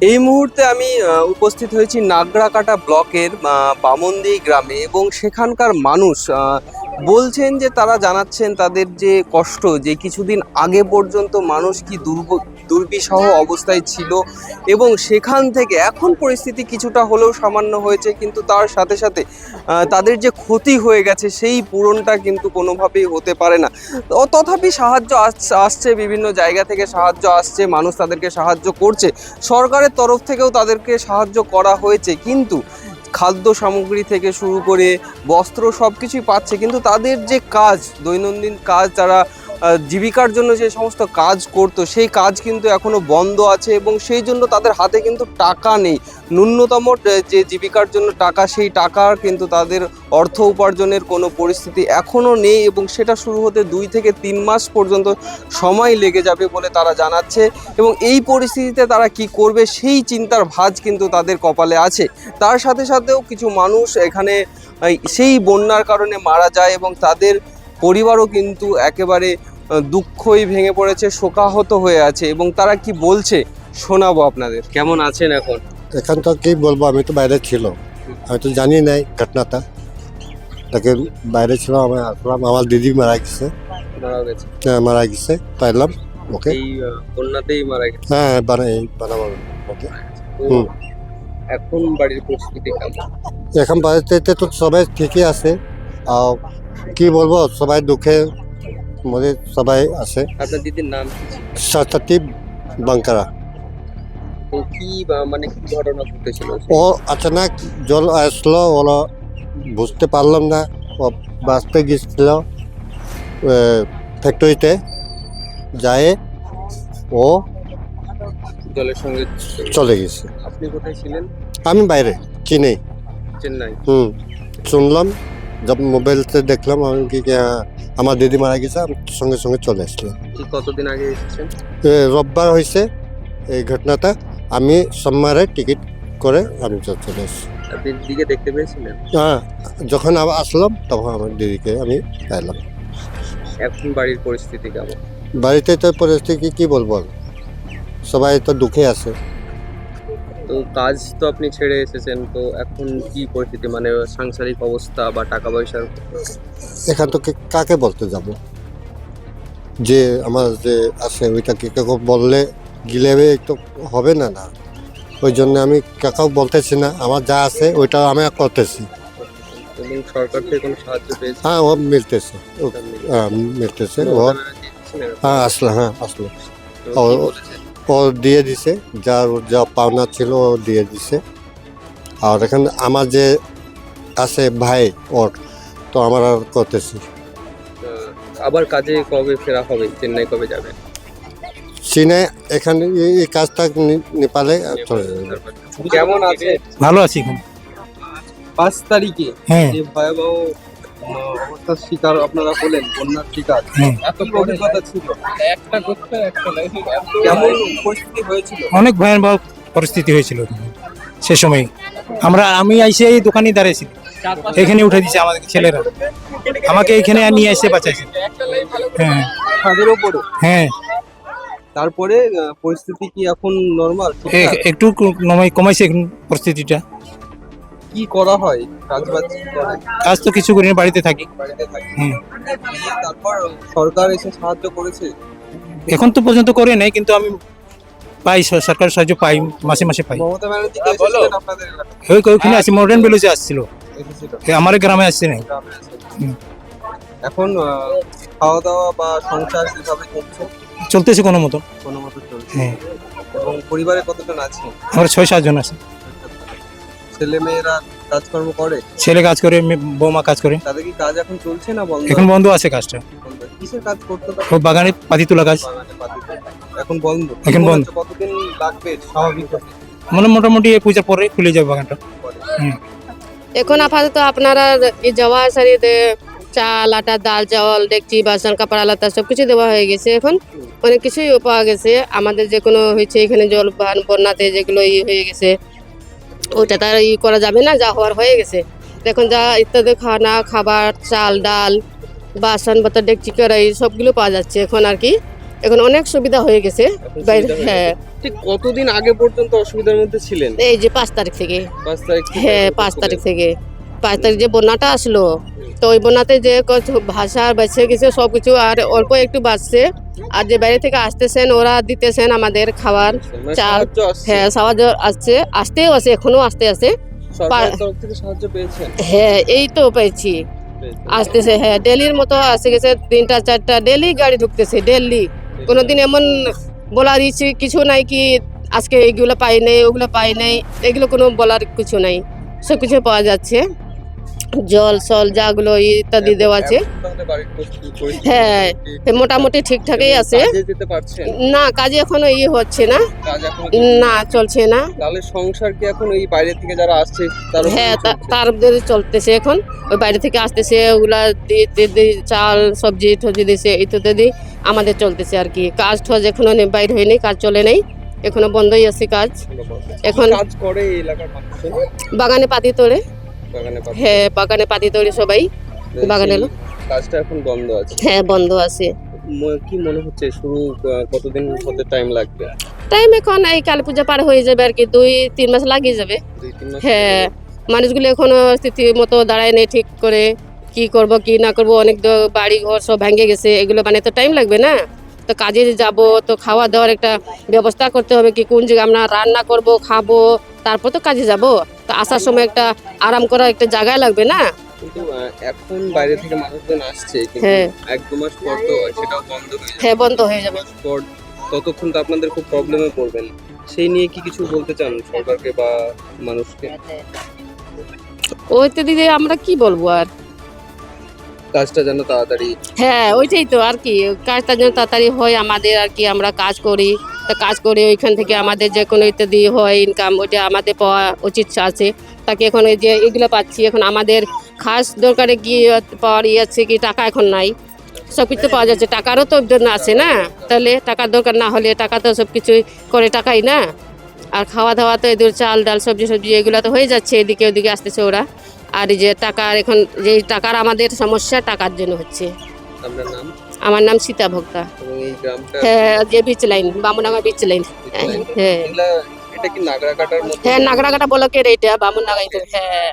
এই মুহূর্তে আমি উপস্থিত হয়েছি নাগরাকাটা ব্লকের বামন্দি গ্রামে এবং সেখানকার মানুষ বলছেন যে তারা জানাচ্ছেন তাদের যে কষ্ট যে কিছুদিন আগে পর্যন্ত মানুষ কি দুর্ব দুর্বিষহ অবস্থায় ছিল এবং সেখান থেকে এখন পরিস্থিতি কিছুটা হলেও সামান্য হয়েছে কিন্তু তার সাথে সাথে তাদের যে ক্ষতি হয়ে গেছে সেই পূরণটা কিন্তু কোনোভাবেই হতে পারে না। তথাপি সাহায্য আস- আসছে বিভিন্ন জায়গা থেকে সাহায্য আসছে মানুষ তাদেরকে সাহায্য করছে। সরকারের তরফ থেকেও তাদেরকে সাহায্য করা হয়েছে কিন্তু খাদ্য সামগ্রী থেকে শুরু করে বস্ত্র সব কিছুই পাচ্ছে কিন্তু তাদের যে কাজ দৈনন্দিন কাজ আহ, জীবিকার জন্য যে সমস্ত কাজ করতো, সেই কাজ কিন্তু এখনও বন্ধ আছে এবং সেই জন্য তাদের হাতে কিন্তু টাকা নেই। ন্যূনতম যে জীবিকার জন্য টাকা, সেই টাকার কিন্তু তাদের অর্থ উপার্জনের কোনো পরিস্থিতি এখনও নেই এবং সেটা শুরু হতে দুই থেকে তিন মাস পর্যন্ত সময় লেগে যাবে বলে তারা জানাচ্ছে এবং এই পরিস্থিতিতে তারা কি করবে সেই চিন্তার ভাঁজ কিন্তু তাদের কপালে আছে। তার সাথে সাথেও কিছু মানুষ এখানে সেই বন্যার কারণে মারা যায় এবং তাদের পরিবারও কিন্তু একেবারে দুঃখই ভেঙে পড়েছে শোকাহত হয়ে আছে। এবং তারা কি বলছে শোনাবো আপনাদের। কেমন আছেন এখন? এখন তো কি বলব আমি তো বাইরে ছিল আমি তো জানি নাই ঘটনাটা। তাকে বাইরে ছিল আমি আসলাম। আমার দিদি মারা গেছে। মারা গেছে। হ্যাঁ, মারা গেছে পাইলাম ওকে। এই বন্যাতেই মারা গেছে। হ্যাঁ বানাই বানাবার ওকে। হুম। এখন বাড়ির পরিস্থিতি কেমন? এখন বাড়িতে তো সবাই ঠিকই আছে। আর কি বলব সবাই দুঃখে মধ্যে সবাই আছে। আপনার দিদির নাম বাঙ্কারা তো কি বা- মানে কি ঘটনা ঘটেছিল? ও অচানক জল আসলো ওরা বুঝতে পারলাম না। ও বাঁচতে গেছিল ফ্যাক্টরিতে যায় ও জলের সঙ্গে চলে গেছে। আপনি কোথায় ছিলেন? আমি বাইরে চিনি চেন্নাই। হুম শুনলাম যব মোবাইলতে দেখলাম আমি কি কি, হ্যাঁ, আমার দিদি মারা গেছে আমি সঙ্গে সঙ্গে চলে আসলাম কতদিন আগে এসেছেন? রোববার হয়েছে এই ঘটনাটা। আমি সোমবারে টিকিট করে আমি চলে এসেছি আপনি দিদিকে দেখতে পেয়েছিলেন? হ্যাঁ যখন আবার আসলাম তখন আমার দিদিকে আমি পাইলাম। এখন বাড়ির পরিস্থিতি কেমন? বাড়িতে তো পরিস্থিতি কি বলব? সবাই তো দুঃখে আছে। তো কাজ তো আপনি ছেড়ে এসেছেন তো এখন কি পরিস্থিতি? মানে সাংসারিক অবস্থা বা টাকা পয়সার এখান থেকে কাকে বলতে যাব? যে আমার যে আছে ওইটাকে কাকে বললে গিলে তো হবে না না। ওই জন্য আমি কাকাও বলতেছি না। আমার যা আছে ওইটা আমি করতেছি। এবং সরকার থেকে কোনো সাহায্য পেয়েছে? হ্যাঁ ও মিলতেছে। ও হ্যাঁ মিলতেছে। ও হ্যাঁ আসলো হ্যাঁ আসলো। তো কি ও- দিয়ে দিছে যার যা পাওনা ছিল ও দিয়ে দিছে। আর এখানে আমার যে আছে ভাই ওর তো আমার আর করতেছি। আবার কাজে কবে ফেরা হবে? চেন্নাই কবে যাবেন চীনে এখানে এই- কাজটা নেপালে চলে যাবে। কেমন আছে? ভালো আছি এখন। পাঁচ তারিখে হ্যাঁ। ভয়াবহ অবস্থার শিকার আপনারা হলেন বন্যার শিকার। এত অভিজ্ঞতা ছিল। একটা করতে একটা কেমন পরিস্থিতি হয়েছিল? অনেক ভয়ানক পরিস্থিতি হয়েছিল। সে সময় আমরা আমি আইসে এই দোকানে দাঁড়িয়েছি। এখানে উঠে দিছে আমাদের ছেলেরা। আমাকে এখানে নিয়ে এসে বাঁচাইছে। হ্যাঁ। হ্যাঁ। তারপরে পরিস্থিতি কি এখন নর্মাল একটু কমাইছে এখন পরিস্থিতিটা। কি করা হয়? কাজ বাজ কি করে? কাজ তো কিছু করি না বাড়িতে থাকি। বাড়িতে থাকে। হুম। তারপর সরকার এসে সাহায্য করেছে? এখন তো পর্যন্ত করে নাই কিন্তু আমি পাই সরকারের সাহায্য পাই মাসে মাসে পাই। মমতা ব্যানার্জি কে এসেছিলেন আপনাদের এলাকায়? ওই ওইখানে আছি মডার্ন ভিলেজে আসছিল। এসেছিল। আমার গ্রামে আসছে নাই। গ্রামে। এখন খাওয়া দাওয়া বা সংসার কীভাবে চলছে চলতেছে কোনো মতো। কোনো মতো চলছে। হ্যাঁ। এবং পরিবারে কতজন আছে? আমরা ছয় সাতজন আছে। ছেলে মেয়েরা কাজকর্ম করে? ছেলে কাজ করে মেয়ে- বৌমা কাজ করে। তাদের কি কাজ এখন চলছে না বন্ধ? এখন বন্ধ আছে কাজটা। বন্ধ? কিসের কাজ করতে ও বাগানে পাতি তোলা কাজ। বাগানে পাতিতে? এখন বন্ধ। এখন মনে বন্ধ। হচ্ছে কতদিন লাগবে স্বাভাবিক হতে? মানে মোটামুটি এই পূজার পরে খুলে যাবে বাগানটা। এখন আপাতত আপনারা এই যাওয়া সারিতে চাল আটা ডাল চাল ডেকচি বাসন কাপড় আলাদা সব কিছু দেওয়া হয়ে গেছে এখন। অনেক কিছুই পাওয়া গেছে। আমাদের যে কোনো হয়েছে এখানে জল বান- বন্যাতে যেগুলো ই হয়ে গেছে। ওইটা তার ই করা যাবে না যা হওয়ার হয়ে গেছে। এখন যা ইত্যাদি খানা খাবার চাল ডাল বাসন বাতা ডেকচি কড়াই সবগুলো পাওয়া যাচ্ছে এখন আর কি। এখন অনেক সুবিধা হয়ে গেছে। বাইরে হ্যাঁ ঠিক কতদিন আগে পর্যন্ত অসুবিধার মধ্যে ছিলেন? এই যে পাঁচ তারিখ থেকে। পাঁচ তারিখ হ্যাঁ পাঁচ তারিখ থেকে। পাঁচ তারিখ যে বন্যাটা আসলো তো ওই বন্যাতে যে ভাষা বেঁচে গেছে সব কিছু আর অল্প একটু বাঁচছে আর যে বাইরে থেকে আসতেছেন ওরা দিতেছেন আমাদের খাবার চাল হ্যাঁ সাহায্য আসছে আসতেও আছে এখনও আসতে আছে। হ্যাঁ এই তো পেয়েছি। আসতেছে হ্যাঁ ডেলির মতো আসে গেছে তিনটা চারটা ডেলি গাড়ি ঢুকতেছে ডেলি। কোনোদিন এমন বলার ইচ্ছে কিছু নাই কি আজকে এইগুলো পাই নাই ওগুলো পাই নাই এগুলো কোনো বলার কিছু নাই সব কিছু পাওয়া যাচ্ছে। জল সল যাগুলো ইত্যাদি দেওয়া আছে। হ্যাঁ মোটামুটি ঠিকঠাকই আছে। না কাজে এখনও ইয়ে হচ্ছে না। না চলছে না। তাহলে সংসার কি এখন ওই বাইরে থেকে যারা আসছে হ্যাঁ তা- তার উপরে চলতেছে এখন। ওই বাইরে থেকে আসতেছে ওগুলা চাল সবজি টবজি দিছে ইত্যাদি আমাদের চলতেছে আর কি। কাজ ঠাজ এখনও বাইর হয়নি কাজ চলে নেই। এখনও বন্ধই আছে কাজ। এখন কাজ করে এলাকার মানুষজন। বাগানে পাতি তোলে। হ্যাঁ বাগানে পাতি তোলে সবাই বাগানে এলো। কাজটা এখন বন্ধ আছে? হ্যাঁ বন্ধ আছে। কি মনে হচ্ছে শুরু কতদিন হতে টাইম লাগবে? টাইম এখন এই কালী পূজা পার হয়ে যাবে আর কি দুই তিন মাস লাগিয়ে যাবে। হ্যাঁ মানুষগুলো এখনও স্থিতি মতো দাঁড়ায় নেই ঠিক করে কি করব কি না করব অনেক বাড়ি ঘর সব ভেঙে গেছে এগুলো মানে তো টাইম লাগবে না। তো কাজে যাব তো খাওয়া দাওয়ার একটা ব্যবস্থা করতে হবে কি কোন জায়গায় আমরা রান্না করব খাব তারপর তো কাজে যাব। তো আসার সময় একটা আরাম করার একটা জায়গায় লাগবে না? কিন্তু এখন বাইরে থেকে মানুষজন আসছে হ্যাঁ। এক দু মাস পর তো সেটাও বন্ধ হয়ে যাবে। হ্যাঁ বন্ধ হয়ে যাবে। পর ততক্ষণ তো আপনাদের খুব প্রবলেমে পড়বেন। সেই নিয়ে কি কিছু বলতে চান সরকারকে বা মানুষকে? ওইতে দিদি আমরা কি বলব আর? কাজটা যেন তাড়াতাড়ি হ্যাঁ ওইটাই তো আর কি। কাজটা যেন তাড়াতাড়ি হয়, আমাদের আর কি আমরা কাজ করি। তা কাজ করে ওইখান থেকে আমাদের যে কোনো ইত্যাদি হয় ইনকাম ওইটা আমাদের পাওয়া উচিত আছে। তাকে এখন এই যে এগুলো পাচ্ছি, এখন আমাদের খাস দরকারে কি পাওয়ার ইয়ে আছে কি, টাকা এখন নাই। সব কিছু পাওয়া যাচ্ছে, টাকারও তো আছে না? তাহলে টাকার দরকার না হলে টাকা তো সব কিছুই করে টাকাই না? আর খাওয়া দাওয়া তো এদের চাল ডাল সবজি সবজি এগুলো তো হয়ে যাচ্ছে, এদিকে ওদিকে আসতেছে ওরা। আর যে টাকার এখন যে টাকার আমাদের সমস্যা টাকার জন্য হচ্ছে। আমার নাম সীতা ভক্তা। হ্যাঁ যে বিচ লাইন বামুনাগা বিচ লাইন হ্যাঁ। হ্যাঁ নাগরাকাটা ব্লকের এইটা বামুনাগা হ্যাঁ।